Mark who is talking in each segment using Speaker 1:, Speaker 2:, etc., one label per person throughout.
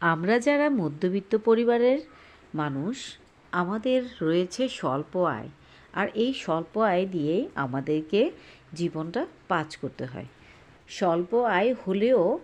Speaker 1: আমরা যারা মধ্যবিত্ত পরিবারের মানুষ, আমাদের রয়েছে স্বল্প আয়। আর এই স্বল্প আয় দিয়েই আমাদেরকে জীবনটা পাচ করতে হয়। স্বল্প আয় হলেও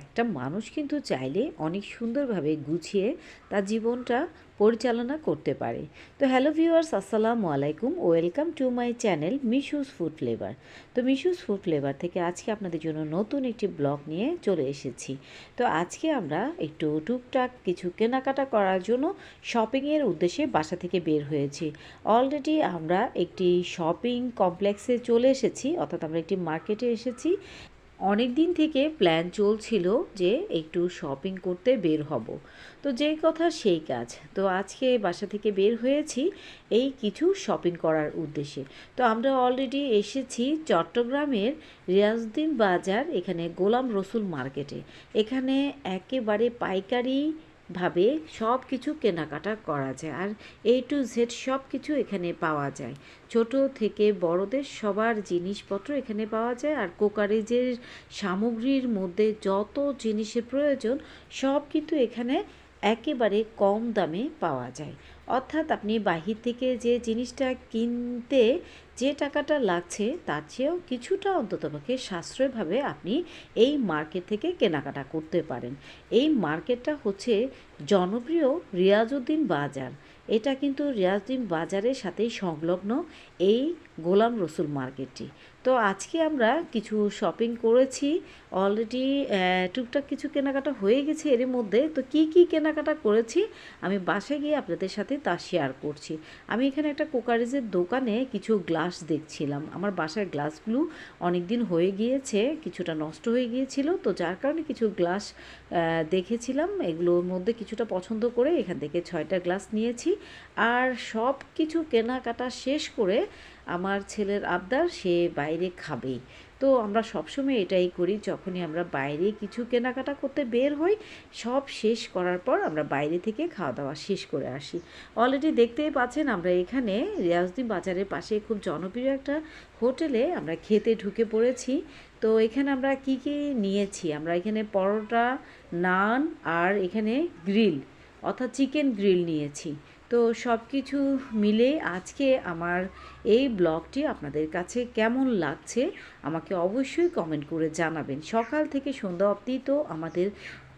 Speaker 1: একটা মানুষ কিন্তু চাইলে অনেক সুন্দরভাবে গুছিয়ে তার জীবনটা পরিচালনা করতে পারে। তো হ্যালো ভিউয়ার্স, আসসালামু আলাইকুম। Welcome to my channel Mishu's food flavour. তো মিশুস ফুড ফ্লেভার থেকে আজকে আপনাদের জন্য নতুন একটি ব্লগ নিয়ে চলে এসেছি। তো আজকে আমরা একটু টুকটাক কিছু কেনাকাটা করার জন্য শপিংয়ের উদ্দেশ্যে বাসা থেকে বের হয়েছি। অলরেডি আমরা একটি শপিং কমপ্লেক্সে চলে এসেছি, অর্থাৎ আমরা একটি মার্কেটে এসেছি। অনেক দিন থেকে প্ল্যান চলছিল যে একটু শপিং করতে বের হব। তো যেই কথা সেই কাজ। তো আজকে বাসা থেকে বের হয়েছি এই কিছু শপিং করার উদ্দেশ্যে। তো আমরা অলরেডি এসেছি চট্টগ্রামের রিয়াজউদ্দিন বাজার, এখানে গোলাম রসুল মার্কেটে এখানে একেবারে পাইকারি ভাবে সব কিছু কেনাকাটা করা যায়। আর এ টু জেড সব কিছু এখানে পাওয়া যায়। ছোট থেকে বড়দের সবার জিনিসপত্র এখানে পাওয়া যায়। আর কোকারেজের সামগ্রীর মধ্যে যত জিনিসের প্রয়োজন সব কিন্তু এখানে একেবারে কম দামে পাওয়া যায়। অর্থাৎ আপনি বাহির থেকে যে জিনিসটা কিনতে যে টাকাটা লাগছে, তার চেয়েও কিছুটা অন্ততপক্ষে সাশ্রয়ভাবে আপনি এই মার্কেট থেকে কেনাকাটা করতে পারেন। এই মার্কেটটা হচ্ছে জনপ্রিয় রিয়াজউদ্দিন বাজার। এটা কিন্তু রিয়াজউদ্দিন বাজারের সাথেই সংলগ্ন এই গোলাম রসুল মার্কেটটি। তো আজকে আমরা কিছু শপিং করেছি। অলরেডি টুকটাক কিছু কেনাকাটা হয়ে গেছে এর মধ্যে। তো কি কি কেনাকাটা করেছি আমি বাসায় গিয়ে আপনাদের সাথে তা শেয়ার করছি। আমি এখানে একটা কোকারিজের দোকানে কিছু গ্লাস দেখছিলাম। আমার বাসার গ্লাসগুলো অনেক দিন হয়ে গিয়েছে, কিছুটা নষ্ট হয়ে গিয়েছিল। তো যার কারণে কিছু গ্লাস দেখেছিলাম। এগুলোর মধ্যে কিছুটা পছন্দ করে এখান থেকে ছয়টা গ্লাস নিয়েছি। আর সব কিছু কেনাকাটা শেষ করে আমার ছেলের আবদার, সে বাইরে খাবেই। তো আমরা সবসময় এটাই করি, যখনই আমরা বাইরে কিছু কেনাকাটা করতে বের হই, সব শেষ করার পর আমরা বাইরে থেকে খাওয়া দাওয়া শেষ করে আসি। অলরেডি দেখতেই পাচ্ছেন, আমরা এখানে রিয়াজদ্দিন বাজারের পাশে খুব জনপ্রিয় একটা হোটেলে আমরা খেতে ঢুকে পড়েছি। তো এখানে আমরা কি কি নিয়েছি? আমরা এখানে পরোটা, নান আর এখানে গ্রিল, অর্থাৎ চিকেন গ্রিল নিয়েছি। তো সব কিছু মিলে আজকে আমার এই ব্লগটি আপনাদের কাছে কেমন লাগছে আমাকে অবশ্যই কমেন্ট করে জানাবেন। সকাল থেকে সন্ধ্যা অবধি তো আমাদের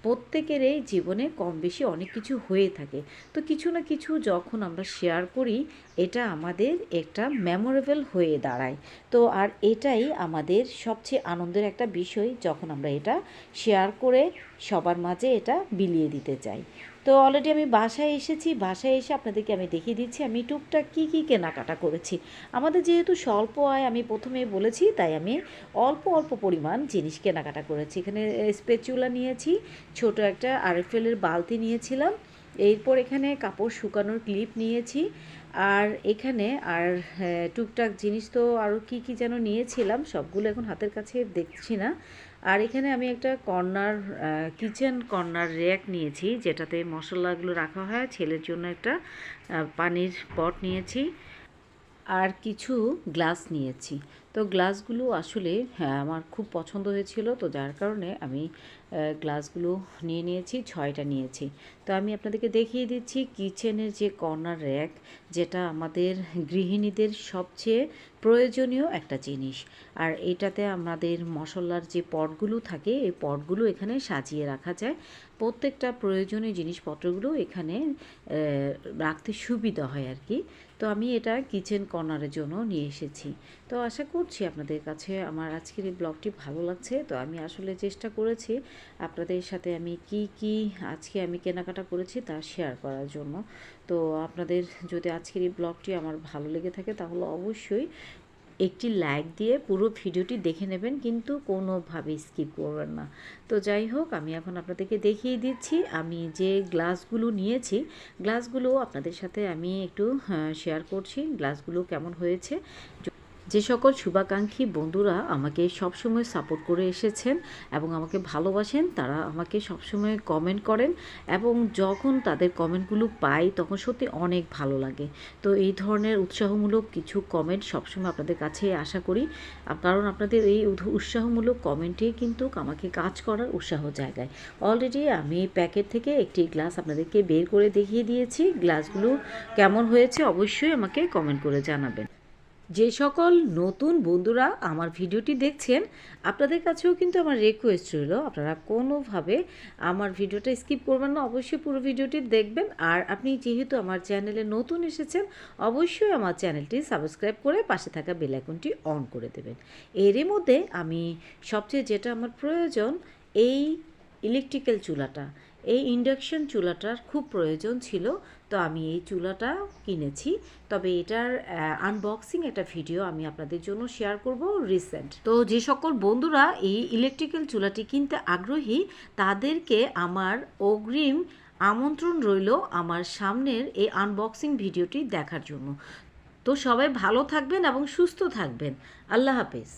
Speaker 1: প্রত্যেকেরই জীবনে কম বেশি অনেক কিছু হয়ে থাকে। তো কিছু না কিছু যখন আমরা শেয়ার করি, এটা আমাদের একটা মেমোরেবল হয়ে দাঁড়ায়। তো আর এটাই আমাদের সবচেয়ে আনন্দের একটা বিষয় যখন আমরা এটা শেয়ার করে সবার মাঝে এটা বিলিয়ে দিতে চাই। তো অলরেডি আমি বাসায় এসেছি, বাসায় এসে আপনাদেরকে আমি দেখিয়ে দিচ্ছি, আমি টুকটাক কী কী কেনাকাটা করেছি। আমাদের যেহেতু স্বল্প আয়, আমি প্রথমে বলেছি, তাই আমি অল্প অল্প পরিমাণ জিনিস কেনাকাটা করেছি। এখানে স্পেচুলা নিয়েছি, ছোট একটা আরএফএলের বালতি নিয়েছিলাম, এরপর এখানে কাপড় শুকানোর ক্লিপ নিয়েছি, আর এখানে, আর টুকটাক জিনিস তো আরও কি কি যেন নিয়েছিলাম, সবগুলো এখন হাতের কাছে দেখছি না। আর এখানে আমি একটা কর্নার কিচেন কর্নার র্যাক নিয়েছি, যেটাতে মশলাগুলো রাখা হয়। ছেলের জন্য একটা পানির পট নিয়েছি। আর কিছু গ্লাস নিয়েছি। তো গ্লাসগুলো আসলে হ্যাঁ আমার খুব পছন্দ হয়েছিল। তো যার কারণে আমি গ্লাসগুলো নিয়ে নিয়েছি, ছয়টা নিয়েছি। তো আমি আপনাদেরকে দেখিয়ে দিচ্ছি কিচেনের যে কর্নার র্যাক, যেটা আমাদের গৃহিণীদের সবচেয়ে প্রয়োজনীয় একটা জিনিস। আর এটাতে আমাদের মশলার যে পটগুলো থাকে, এই পটগুলো এখানে সাজিয়ে রাখা যায়। প্রত্যেকটা প্রয়োজনীয় জিনিসপত্রগুলো এখানে রাখতে সুবিধা হয় আর কি। তো আমি এটা কিচেন কর্নারের জন্য নিয়ে এসেছি। তো আশা করছি আপনাদের কাছে। আমার আজকের এই ব্লগটি ভালো লাগছে। তো আমি আসলে চেষ্টা করেছি আপনাদের সাথে আমি কি কি আজকে আমি কেনাকাটা করেছি তা শেয়ার করার জন্য। তো আপনাদের যদি আজকের এই ব্লগটি আমার ভালো লেগে থাকে, তাহলে অবশ্যই একটি লাইক দিয়ে পুরো ভিডিওটি দেখে নেবেন, কিন্তু কোনোভাবে স্কিপ করবেন না। তো যাই হোক, আমি এখন আপনাদেরকে দেখিয়ে দিচ্ছি। আমি যে গ্লাসগুলো নিয়েছি গ্লাসগুলো আপনাদের সাথে আমি একটু শেয়ার করছি। গ্লাসগুলো কেমন হয়েছে? যে সকল শুভাকাঙ্ক্ষী বন্ধুরা আমাকে সবসময় সাপোর্ট করে এসেছেন এবং আমাকে ভালোবাসেন, তারা আমাকে সবসময় কমেন্ট করেন এবং যখন তাদের কমেন্টগুলো পাই তখন সত্যি অনেক ভালো লাগে। তো এই ধরনের উৎসাহমূলক কিছু কমেন্ট সবসময় আপনাদের কাছে আশা করি। কারণ আপনাদের এই উৎসাহমূলক কমেন্টেই কিন্তু আমাকে কাজ করার উৎসাহ জায়গায় অলরেডি আমি প্যাকেট থেকে একটি গ্লাস আপনাদেরকে বের করে দেখিয়ে দিয়েছি। গ্লাসগুলো কেমন হয়েছে অবশ্যই আমাকে কমেন্ট করে জানাবেন। যে সকল নতুন বন্ধুরা আমার ভিডিওটি দেখছেন, আপনাদের কাছেও কিন্তু আমার রিকোয়েস্ট রইল। আপনারা কোনোভাবে আমার ভিডিওটা স্কিপ করবেন না, অবশ্যই পুরো ভিডিওটি দেখবেন। আর আপনি যেহেতু আমার চ্যানেলে নতুন এসেছেন, অবশ্যই আমার চ্যানেলটি সাবস্ক্রাইব করে পাশে থাকা বেল আইকনটি অন করে দেবেন। এরই মধ্যে আমি সবচেয়ে যেটা আমার প্রয়োজন, এই ইলেকট্রিক্যাল চুলাটা, এই ইন্ডাকশন চুলাটার খুব প্রয়োজন ছিল তো আমি এই চুলাটা কিনেছি। তবে এটার আনবক্সিং একটা ভিডিও আমি আপনাদের জন্য শেয়ার করব রিসেন্ট তো যে সকল বন্ধুরা এই ইলেকট্রিক্যাল চুলাটি কিনতে আগ্রহী, তাদেরকে আমার অগ্রিম আমন্ত্রণ রইল আমার সামনের এই আনবক্সিং ভিডিওটি দেখার জন্য। তো সবাই ভালো থাকবেন এবং সুস্থ থাকবেন। আল্লাহ হাফেজ।